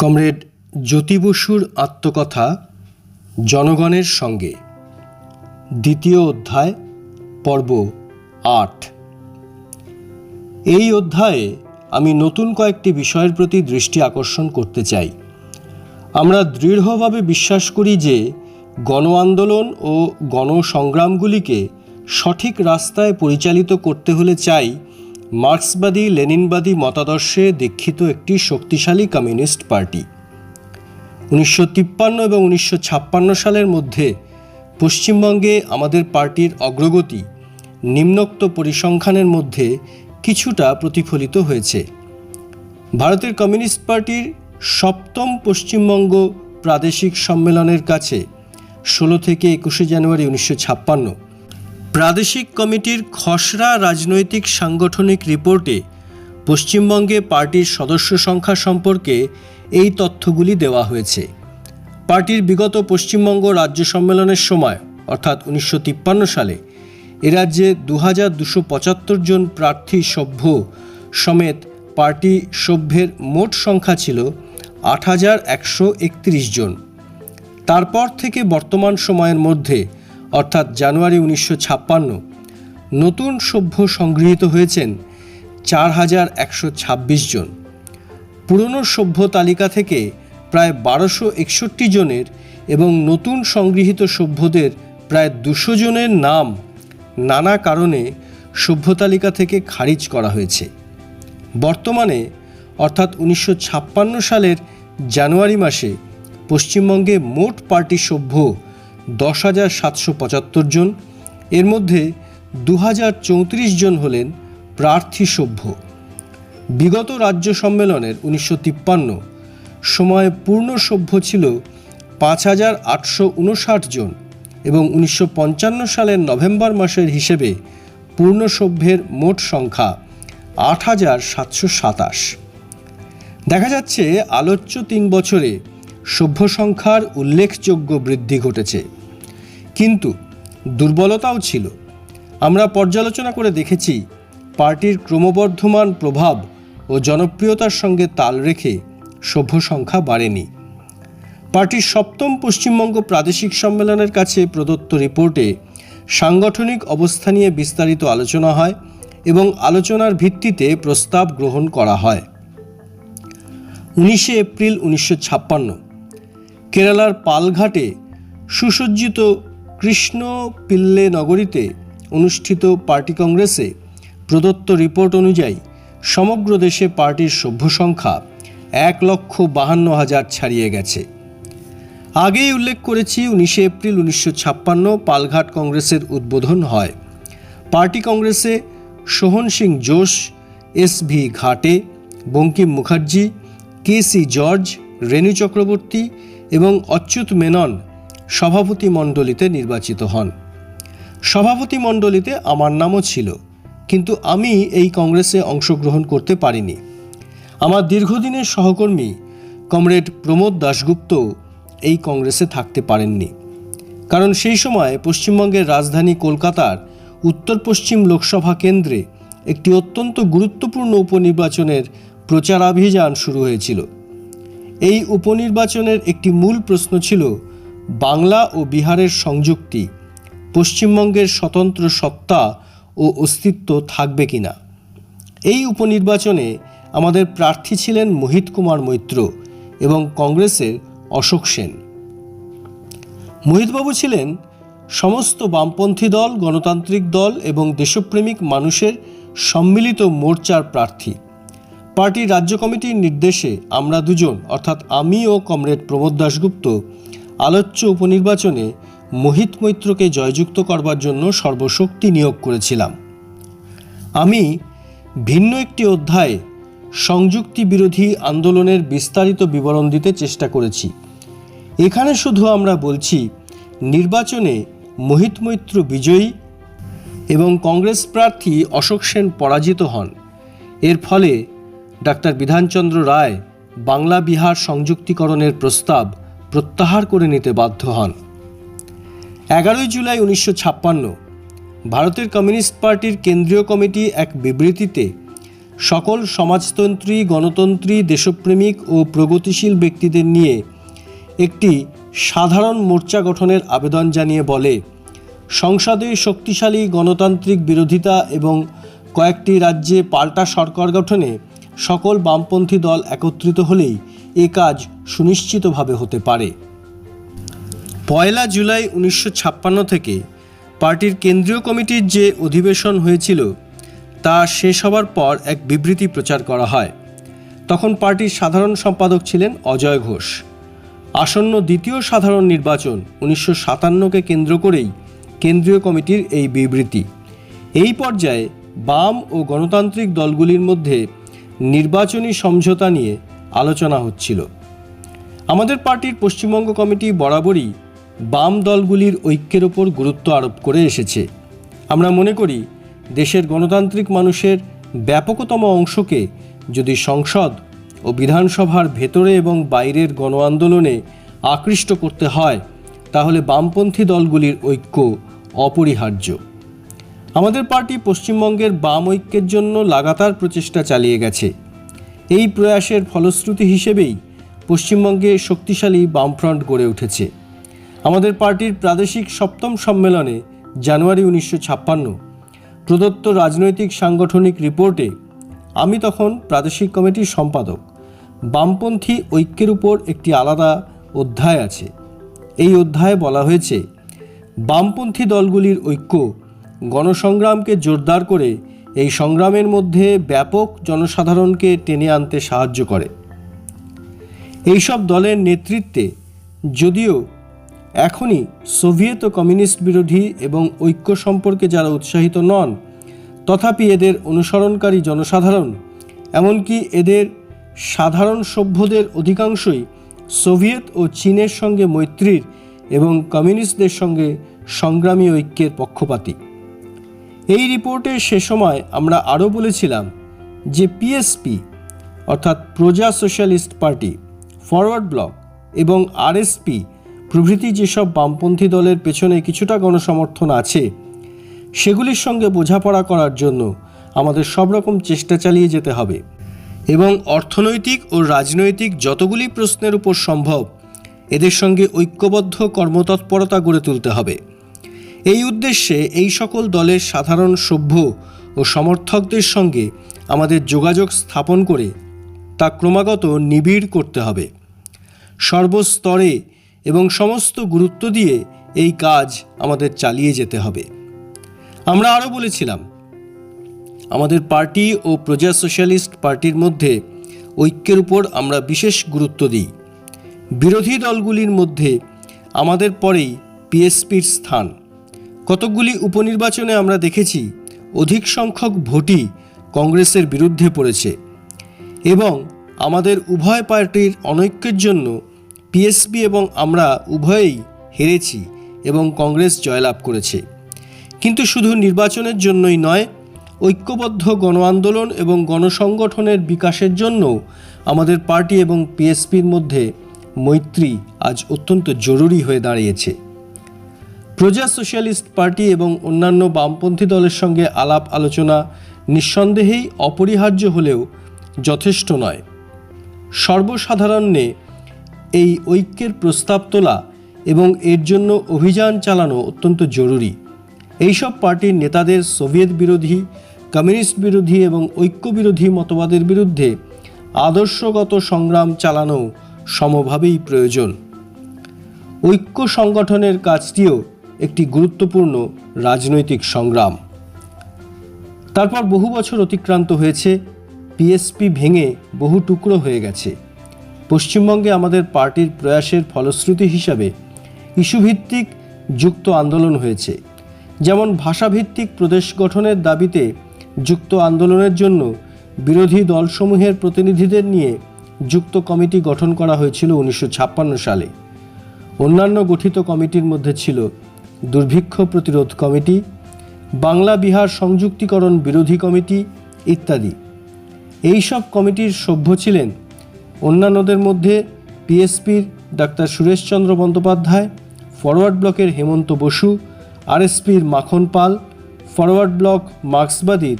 Comrade জ্যোতি বসুর আত্মকথা জনগণের সঙ্গে। দ্বিতীয় অধ্যায়, পর্ব আট। এই অধ্যায়ে আমি নতুন কয়েকটি বিষয়ের প্রতি দৃষ্টি আকর্ষণ করতে চাই। আমরা দৃঢ়ভাবে বিশ্বাস করি যে গণ আন্দোলন ও গণসংগ্রামগুলিকে সঠিক রাস্তায় পরিচালিত করতে হলে চাই মার্ক্সবাদী, লেনিনবাদী মতাদর্শে দীক্ষিত একটি শক্তিশালী কমিউনিস্ট পার্টি। উনিশশো তিপ্পান্ন এবং উনিশশো ছাপ্পান্ন সালের মধ্যে পশ্চিমবঙ্গে আমাদের পার্টির অগ্রগতি নিম্নোক্ত পরিসংখ্যানের মধ্যে কিছুটা প্রতিফলিত হয়েছে। ভারতের কমিউনিস্ট পার্টির সপ্তম পশ্চিমবঙ্গ প্রাদেশিক সম্মেলনের কাছে ষোলো থেকে একুশে জানুয়ারি উনিশশো ছাপ্পান্ন প্রাদেশিক কমিটির খসড়া রাজনৈতিক সাংগঠনিক রিপোর্টে পশ্চিমবঙ্গে পার্টির সদস্য সংখ্যা সম্পর্কে এই তথ্যগুলি দেওয়া হয়েছে। পার্টির বিগত পশ্চিমবঙ্গ রাজ্য সম্মেলনের সময়, অর্থাৎ উনিশশো তিপ্পান্ন সালে, এ রাজ্যে দু হাজার দুশো পঁচাত্তর জন প্রার্থী সভ্য সমেত পার্টি সভ্যের মোট সংখ্যা ছিল আট হাজার একশো একত্রিশ জন। তারপর থেকে বর্তমান সময়ের মধ্যে অর্থাৎ জানুয়ারি উনিশশো ছাপ্পান্ন, নতুন সভ্য সংগৃহীত হয়েছেন চার হাজার একশো ছাব্বিশ জন। পুরনো সভ্য তালিকা থেকে প্রায় বারোশো একষট্টি জনের এবং নতুন সংগৃহীত সভ্যদের প্রায় দুশো জনের নাম নানা কারণে সভ্য তালিকা থেকে খারিজ করা হয়েছে। বর্তমানে, অর্থাৎ উনিশশো ছাপ্পান্ন সালের জানুয়ারি মাসে পশ্চিমবঙ্গে মোট পার্টি সভ্য দশ হাজার সাতশো পঁচাত্তর জন। এর মধ্যে দু হাজার চৌত্রিশ জন হলেন প্রার্থী সভ্য। বিগত রাজ্য সম্মেলনের উনিশশো তিপ্পান্ন সময়ে পূর্ণ সভ্য ছিল পাঁচ হাজার আটশো উনষাট জন এবং উনিশশো পঞ্চান্ন সালের নভেম্বর মাসের হিসেবে পূর্ণ সভ্যের মোট সংখ্যা আট হাজার সাতশো সাতাশ। দেখা যাচ্ছে আলোচ্য তিন বছরে সভ্য সংখ্যার উল্লেখযোগ্য বৃদ্ধি ঘটেছে। কিন্তু দুর্বলতাও ছিল। আমরা পর্যালোচনা করে দেখেছি, পার্টির ক্রমবর্ধমান প্রভাব ও জনপ্রিয়তার সঙ্গে তাল রেখে সভ্য সংখ্যা বাড়েনি। পার্টির সপ্তম পশ্চিমবঙ্গ প্রাদেশিক সম্মেলনের কাছে প্রদত্ত রিপোর্টে সাংগঠনিক অবস্থা নিয়ে বিস্তারিত আলোচনা হয় এবং আলোচনার ভিত্তিতে প্রস্তাব গ্রহণ করা হয়। উনিশে এপ্রিল উনিশশো ছাপ্পান্ন, কেরালার পালঘাটে সুসজ্জিত কৃষ্ণ পিল্লে নগরীতে অনুষ্ঠিত পার্টি কংগ্রেসে প্রদত্ত রিপোর্ট অনুযায়ী সমগ্র দেশে পার্টির সভ্য সংখ্যা এক লক্ষ বাহান্ন হাজার ছাড়িয়ে গেছে। আগেই উল্লেখ করেছি, উনিশে এপ্রিল উনিশশো ছাপ্পান্ন পালঘাট কংগ্রেসের উদ্বোধন হয়। পার্টি কংগ্রেসে সোহন সিং জোশ, S V Ghate, Bankim Mukherjee, K C George, Renu Chakraborty এবং অচ্যুত মেনন সভাপতি মণ্ডলীতে নির্বাচিত হন। সভাপতি মণ্ডলীতে আমার নামও ছিল, কিন্তু আমি এই কংগ্রেসে অংশগ্রহণ করতে পারিনি। আমার দীর্ঘদিনের সহকর্মী কমরেড প্রমোদ দাশগুপ্ত এই কংগ্রেসে থাকতে পারেননি। কারণ সেই সময় পশ্চিমবঙ্গের রাজধানী কলকাতার উত্তর পশ্চিম লোকসভা কেন্দ্রে একটি অত্যন্ত গুরুত্বপূর্ণ উপনির্বাচনের প্রচারাভিযান শুরু হয়েছিল। এই উপনির্বাচনের একটি মূল প্রশ্ন ছিল বাংলা ও বিহারের সংযুক্তি, পশ্চিমবঙ্গের স্বতন্ত্র সত্তা ও অস্তিত্ব থাকবে কিনা এই উপনির্বাচনে আমাদের প্রার্থী ছিলেন মোহিত কুমার মৈত্র এবং কংগ্রেসের অশোক সেন। মোহিতবাবু ছিলেন সমস্ত বামপন্থী দল, গণতান্ত্রিক দল এবং দেশপ্রেমিক মানুষের সম্মিলিত মোর্চার প্রার্থী। পার্টির রাজ্য কমিটির নির্দেশে আমরা দুজন, অর্থাৎ আমি ও কমরেড প্রমোদ দাশগুপ্ত আলোচ্য উপনির্বাচনে মোহিত মৈত্রকে জয়যুক্ত করবার জন্য সর্বশক্তি নিয়োগ করেছিলাম। আমি ভিন্ন একটি অধ্যায়ে সংযুক্তি বিরোধী আন্দোলনের বিস্তারিত বিবরণ দিতে চেষ্টা করেছি। এখানে শুধু আমরা বলছি, নির্বাচনে মোহিত মৈত্র বিজয়ী এবং কংগ্রেস প্রার্থী অশোক সেন পরাজিত হন। এর ফলে ডাক্তার বিধানচন্দ্র রায় বাংলা বিহার সংযুক্তিকরণের প্রস্তাব প্রত্যাহার করে নিতে বাধ্য হন। এগারোই জুলাই উনিশশো ছাপ্পান্ন ভারতের কমিউনিস্ট পার্টির কেন্দ্রীয় কমিটি এক বিবৃতিতে সকল সমাজতন্ত্রী, গণতন্ত্রী, দেশপ্রেমিক ও প্রগতিশীল ব্যক্তিদের নিয়ে একটি সাধারণ মোর্চা গঠনের আবেদন জানিয়ে বলে, সংসদে শক্তিশালী গণতান্ত্রিক বিরোধিতা এবং কয়েকটি রাজ্যে পাল্টা সরকার গঠনে সকল বামপন্থী দল একত্রিত হলেই এ কাজ সুনিশ্চিতভাবে হতে পারে। পয়লা জুলাই উনিশশো ছাপ্পান্ন থেকে পার্টির কেন্দ্রীয় কমিটির যে অধিবেশন হয়েছিল, তা শেষ হওয়ার পর এক বিবৃতি প্রচার করা হয়। তখন পার্টির সাধারণ সম্পাদক ছিলেন অজয় ঘোষ। আসন্ন দ্বিতীয় সাধারণ নির্বাচন উনিশশো সাতান্নকে কেন্দ্র করেই কেন্দ্রীয় কমিটির এই বিবৃতি। এই পর্যায়ে বাম ও গণতান্ত্রিক দলগুলির মধ্যে নির্বাচনী সমঝোতা নিয়ে আলোচনা হচ্ছিল। আমাদের পার্টির পশ্চিমবঙ্গ কমিটি বরাবরই বাম দলগুলির ঐক্যের ওপর গুরুত্ব আরোপ করে এসেছে। আমরা মনে করি, দেশের গণতান্ত্রিক মানুষের ব্যাপকতম অংশকে যদি সংসদ ও বিধানসভার ভেতরে এবং বাইরের গণ আন্দোলনে আকৃষ্ট করতে হয়, তাহলে বামপন্থী দলগুলির ঐক্য অপরিহার্য। আমাদের পার্টি পশ্চিমবঙ্গের বাম ঐক্যের জন্য লাগাতার প্রচেষ্টা চালিয়ে গেছে। এই প্রয়াসের ফলশ্রুতি হিসেবেই পশ্চিমবঙ্গে শক্তিশালী বামফ্রন্ট গড়ে উঠেছে। আমাদের পার্টির প্রাদেশিক সপ্তম সম্মেলনে জানুয়ারি উনিশশো ছাপ্পান্ন প্রদত্ত রাজনৈতিক সাংগঠনিক রিপোর্টে আমি তখন প্রাদেশিক কমিটির সম্পাদক, বামপন্থী ঐক্যের উপর একটি আলাদা অধ্যায় আছে। এই অধ্যায়ে বলা হয়েছে, বামপন্থী দলগুলির ঐক্য গণসংগ্রামকে জোরদার করে এই সংগ্রামের মধ্যে ব্যাপক জনসাধারণকে টেনে আনতে সাহায্য করে। এইসব দলের নেতৃত্বে যদিও এখনই সোভিয়েত ও কমিউনিস্ট বিরোধী এবং ঐক্য সম্পর্কে যারা উৎসাহিত নন, তথাপি এদের অনুসরণকারী জনসাধারণ, এমনকি এদের সাধারণ সভ্যদের অধিকাংশই সোভিয়েত ও চীনের সঙ্গে মৈত্রীর এবং কমিউনিস্টদের সঙ্গে সংগ্রামী ঐক্যের পক্ষপাতী। এই রিপোর্টে সে সময় আমরা আরও বলেছিলাম যে পিএসপি অর্থাৎ Praja socialist party, forward bloc এবং আরএসপি প্রভৃতি যেসব বামপন্থী দলের পেছনে কিছুটা গণসমর্থন আছে, সেগুলির সঙ্গে বোঝাপড়া করার জন্য আমাদের সব রকম চেষ্টা চালিয়ে যেতে হবে। এবং অর্থনৈতিক ও রাজনৈতিক যতগুলি প্রশ্নের উপর সম্ভব এদের সঙ্গে ঐক্যবদ্ধ কর্মতৎপরতা গড়ে তুলতে হবে। এই উদ্দেশ্যে এই সকল দলের সাধারণ সভ্য ও সমর্থকদের সঙ্গে আমাদের যোগাযোগ স্থাপন করে তা ক্রমাগত নিবিড় করতে হবে। সর্বস্তরে এবং সমস্ত গুরুত্ব দিয়ে এই কাজ আমাদের চালিয়ে যেতে হবে। আমরা আরও বলেছিলাম, আমাদের পার্টি ও প্রজা সোশ্যালিস্ট পার্টির মধ্যে ঐক্যের উপর আমরা বিশেষ গুরুত্ব দিই। বিরোধী দলগুলির মধ্যে আমাদের পরেই পিএসপির স্থান। কতকগুলি উপনির্বাচনে আমরা দেখেছি অধিক সংখ্যক ভোটই কংগ্রেসের বিরুদ্ধে পড়েছে। এবং আমাদের উভয় পার্টির অনৈক্যের জন্য পিএসপি এবং আমরা উভয়েই হেরেছি এবং কংগ্রেস জয়লাভ করেছে। কিন্তু শুধু নির্বাচনের জন্যই নয়, ঐক্যবদ্ধ গণ আন্দোলন এবং গণসংগঠনের বিকাশের জন্য আমাদের পার্টি এবং পিএসপির মধ্যে মৈত্রী আজ অত্যন্ত জরুরি হয়ে দাঁড়িয়েছে। প্রজা সোশ্যালিস্ট পার্টি এবং অন্যান্য বামপন্থী দলের সঙ্গে আলাপ আলোচনা নিঃসন্দেহেই অপরিহার্য হলেও যথেষ্ট নয়। সর্বসাধারণে এই ঐক্যের প্রস্তাব তোলা এবং এর জন্য অভিযান চালানো অত্যন্ত জরুরি। এইসব পার্টির নেতাদের সোভিয়েত বিরোধী, কমিউনিস্ট বিরোধী এবং ঐক্য বিরোধী মতবাদের বিরুদ্ধে আদর্শগত সংগ্রাম চালানো সমভাবেই প্রয়োজন। ঐক্য সংগঠনের কাজটিও একটি গুরুত্বপূর্ণ রাজনৈতিক সংগ্রাম। তারপর বহু বছর অতিক্রান্ত হয়েছে পিএসপি ভেঙে বহু টুকরো হয়ে গেছে। পশ্চিমবঙ্গে আমাদের পার্টির প্রয়াসের ফলশ্রুতি হিসাবে ইস্যুভিত্তিক যুক্ত আন্দোলন হয়েছে। যেমন ভাষাভিত্তিক প্রদেশ গঠনের দাবিতে যুক্ত আন্দোলনের জন্য বিরোধী দলসমূহের প্রতিনিধিদের নিয়ে যুক্ত কমিটি গঠন করা হয়েছিল উনিশশো ছাপ্পান্ন সালে। অন্যান্য গঠিত কমিটির মধ্যে ছিল দুর্ভিক্ষ প্রতিরোধ কমিটি, বাংলা বিহার সংযুক্তিকরণ বিরোধী কমিটি ইত্যাদি। এই সব কমিটির সভ্য ছিলেন অন্যান্যদের মধ্যে পিএসপির ডাক্তার সুরেশচন্দ্র বন্দ্যোপাধ্যায়, ফরওয়ার্ড ব্লকের হেমন্ত বসু, আরএসপির মাখন পাল, ফরওয়ার্ড ব্লক মার্ক্সবাদীর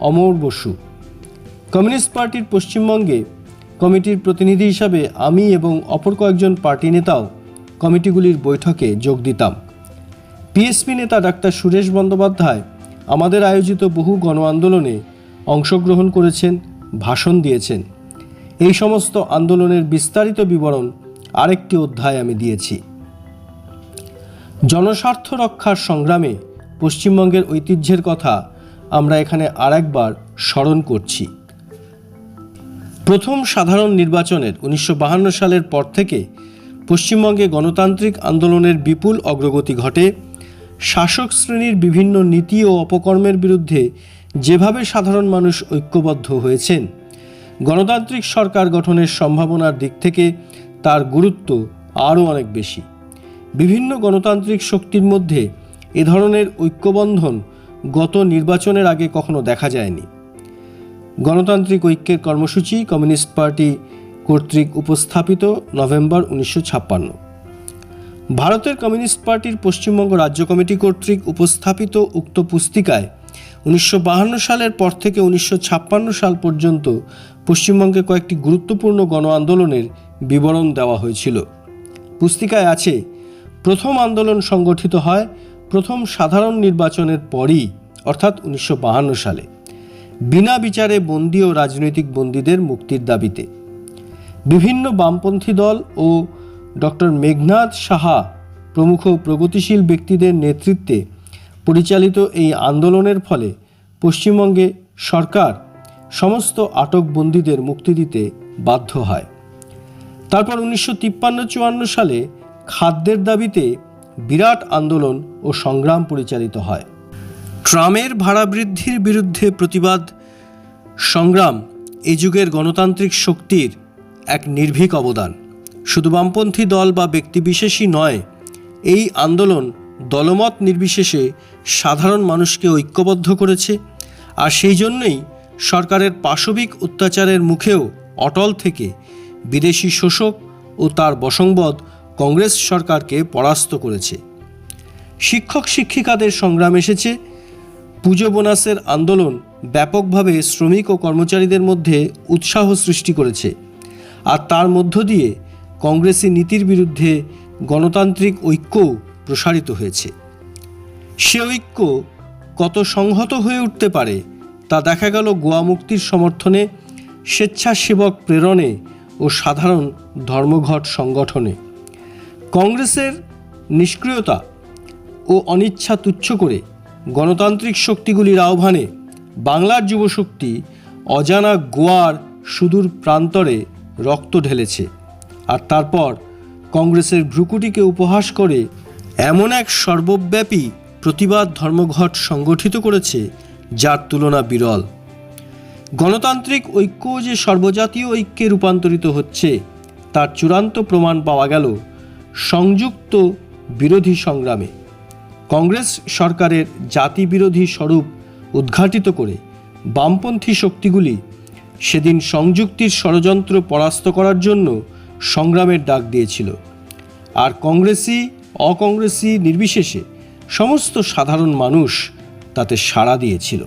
অমর বসু। কমিউনিস্ট পার্টির পশ্চিমবঙ্গে কমিটির প্রতিনিধি হিসাবে আমি এবং অপর কয়েকজন পার্টি নেতাও কমিটিগুলির বৈঠকে যোগ দিতাম। পিএসপি নেতা ডাক্তার সুরেশ বন্দ্যোপাধ্যায় আমাদের আয়োজিত বহু গণ আন্দোলনে অংশগ্রহণ করেছেন, ভাষণ দিয়েছেন। এই সমস্ত আন্দোলনের বিস্তারিত বিবরণ আরেকটি অধ্যায় আমি দিয়েছি। জনস্বার্থ রক্ষার সংগ্রামে পশ্চিমবঙ্গের ঐতিহ্যের কথা আমরা এখানে আরেকবার স্মরণ করছি। প্রথম সাধারণ নির্বাচনের উনিশশো সালের পর থেকে পশ্চিমবঙ্গে গণতান্ত্রিক আন্দোলনের বিপুল অগ্রগতি ঘটে। শাসক শ্রেণির বিভিন্ন নীতি ও অপকর্মের বিরুদ্ধে যেভাবে সাধারণ মানুষ ঐক্যবদ্ধ হয়েছেন, গণতান্ত্রিক সরকার গঠনের সম্ভাবনার দিক থেকে তার গুরুত্ব আরও অনেক বেশি। বিভিন্ন গণতান্ত্রিক শক্তির মধ্যে এ ধরনের ঐক্যবন্ধন গত নির্বাচনের আগে কখনো দেখা যায়নি। গণতান্ত্রিক ঐক্যের কর্মসূচি কমিউনিস্ট পার্টি কর্তৃক উপস্থাপিত নভেম্বর উনিশশো ছাপ্পান্ন। ভারতের কমিউনিস্ট পার্টির পশ্চিমবঙ্গ রাজ্য কমিটি কর্তৃক উপস্থাপিত উক্ত পুস্তিকায় উনিশশো সালের পর থেকে উনিশশো ছাপ্পান্ন সাল পর্যন্ত পশ্চিমবঙ্গে কয়েকটি গুরুত্বপূর্ণ গণ আন্দোলনের বিবরণ দেওয়া হয়েছিল। পুস্তিকায় আছে, প্রথম আন্দোলন সংগঠিত হয় প্রথম সাধারণ নির্বাচনের পরই, অর্থাৎ উনিশশো সালে। বিনা বিচারে বন্দী ও রাজনৈতিক বন্দীদের মুক্তির দাবিতে। বিভিন্ন বামপন্থী দল ও ডক্টর মেঘনাথ সাহা প্রমুখ প্রগতিশীল ব্যক্তিদের নেতৃত্বে পরিচালিত এই আন্দোলনের ফলে পশ্চিমবঙ্গে সরকার সমস্ত আটক বন্দীদের মুক্তি দিতে বাধ্য হয়। তারপর উনিশশো তিপ্পান্ন চুয়ান্ন সালে খাদ্যের দাবিতে বিরাট আন্দোলন ও সংগ্রাম পরিচালিত হয়। ট্রামের ভাড়া বৃদ্ধির বিরুদ্ধে প্রতিবাদ, সংগ্রাম এ যুগের গণতান্ত্রিক শক্তির এক নির্ভীক অবদান। শুধু বামপন্থী দল বা ব্যক্তিবিশেষই নয়, এই আন্দোলন দলমত নির্বিশেষে সাধারণ মানুষকে ঐক্যবদ্ধ করেছে আর সেই জন্যই সরকারের পাশবিক অত্যাচারের মুখেও অটল থেকে বিদেশি শোষক ও তার বসংবদ কংগ্রেস সরকারকে পরাস্ত করেছে। শিক্ষক শিক্ষিকাদের সংগ্রাম এসেছে। পুজো বোনাসের আন্দোলন ব্যাপকভাবে শ্রমিক ও কর্মচারীদের মধ্যে উৎসাহ সৃষ্টি করেছে আর তার মধ্য দিয়ে কংগ্রেসি নীতির বিরুদ্ধে গণতান্ত্রিক ঐক্যও প্রসারিত হয়েছে। সে ঐক্য কত সংহত হয়ে উঠতে পারে তা দেখা গেল গোয়া মুক্তির সমর্থনে, স্বেচ্ছাসেবক প্রেরণে ও সাধারণ ধর্মঘট সংগঠনে। কংগ্রেসের নিষ্ক্রিয়তা ও অনিচ্ছা তুচ্ছ করে গণতান্ত্রিক শক্তিগুলির আহ্বানে বাংলার যুবশক্তি অজানা গোয়ার সুদূর প্রান্তরে রক্ত ঢেলেছে। আর তারপর কংগ্রেসের ভ্রুকুটিকে উপহাস করে এমন এক সর্বব্যাপী প্রতিবাদ ধর্মঘট সংগঠিত করেছে, যার তুলনা বিরল। গণতান্ত্রিক ঐক্য যে সর্বজাতীয় ঐক্যে রূপান্তরিত হচ্ছে, তার চূড়ান্ত প্রমাণ পাওয়া গেল সংযুক্ত বিরোধী সংগ্রামে। কংগ্রেস সরকারের জাতি বিরোধী স্বরূপ উদ্ঘাটিত করে বামপন্থী শক্তিগুলি সেদিন সংযুক্তির ষড়যন্ত্র পরাস্ত করার জন্য সংগ্রামের ডাক দিয়েছিল। আর কংগ্রেসি অকংগ্রেসি নির্বিশেষে সমস্ত সাধারণ মানুষ তাতে সাড়া দিয়েছিল।